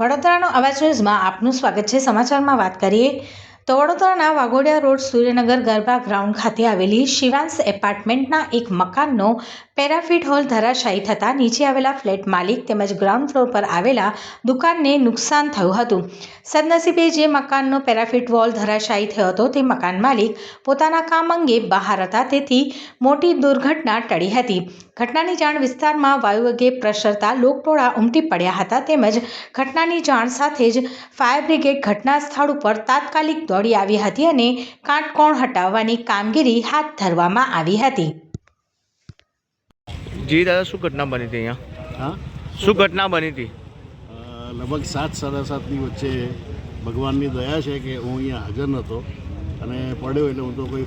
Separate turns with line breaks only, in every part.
વડોદરાનો અવાજ ન્યૂઝમાં આપનું સ્વાગત છે. સમાચારમાં વાત કરીએ તો વડોદરાના વાઘોડિયા રોડ સૂર્યનગર ગરબા ગ્રાઉન્ડ ખાતે આવેલી શિવાંશ એપાર્ટમેન્ટના એક મકાનનો પેરાફિટ હોલ ધરાશાયી થતાં નીચે આવેલા ફ્લેટ માલિક તેમજ ગ્રાઉન્ડ ફ્લોર પર આવેલા દુકાનને નુકસાન થયું હતું. સદનસીબે જે મકાનનો પેરાફિટ વોલ ધરાશાયી થયો હતો તે મકાન માલિક પોતાના કામ અંગે બહાર હતા તેથી મોટી દુર્ઘટના ટળી હતી. ઘટનાની જાણ વિસ્તારમાં વાયુવેગે પ્રસરતા લોકટોળા ઉમટી પડ્યા હતા તેમજ ઘટનાની જાણ સાથે જ ફાયર બ્રિગેડ ઘટના સ્થળ ઉપર તાત્કાલિક દોડી આવી હતી અને કાટકોણ હટાવવાની કામગીરી હાથ ધરવામાં આવી હતી.
જી દાદા શું ઘટના બની હતી અહીંયા?
હા?
શું ઘટના બની હતી?
લગભગ સાત સાડા સાતની વચ્ચે ભગવાનની દયા છે કે હું અહીંયા હાજર નહોતો અને પડ્યો એટલે હું તો કોઈ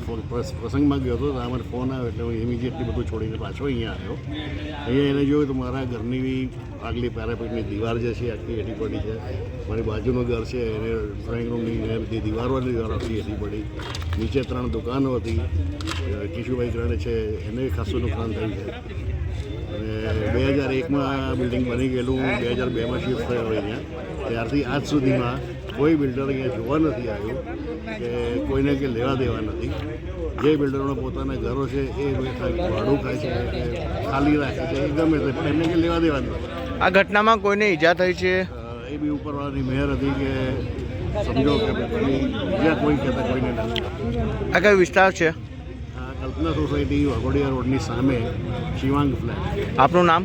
પ્રસંગમાં ગયો હતો ત્યાં મને ફોન આવ્યો એટલે હું ઇમિડિયેટલી બધું છોડીને પાછો અહીંયા આવ્યો. અહીંયા એને જોયું તો મારા ઘરની આગલી પેરાપેટની દીવાર જે છે, આખી એટી પડી છે. મારી બાજુનું ઘર છે, એને ડ્રોઈંગ રૂમની બધી દીવારો દીવારો આખી એટી પડી. નીચે ત્રણ દુકાનો હતી. કિશુભાઈ ગ્રણે છે, એને ખાસું નુકસાન થયું છે. અને બે હજાર એકમાં બિલ્ડિંગ બની ગયેલું, બે હજાર બેમાં શિફ્ટ થયો અહીંયા. ત્યારથી આજ સુધીમાં કોઈ બિલ્ડર અહીંયા જોવા નથી આવ્યું કે કોઈને કે લેવા દેવા નથી. જે બિલ્ડરોના પોતાના ઘરો છે એ ભાડું ખાય છે ખાલી રાખે છે એ ગમે તે પણ એમને કે લેવા દેવા નથી.
આ ઘટનામાં કોઈને ઈજા થઈ છે?
એ બી ઉપરવાળાની મહેર હતી કે સમજો કે ઈજા કોઈ કહેતા કોઈને નથી.
આ કયો વિસ્તાર છે?
આ કલ્પના સોસાયટી વાઘોડિયા રોડની સામે શિવાંગ ફ્લેટ.
આપનું નામ?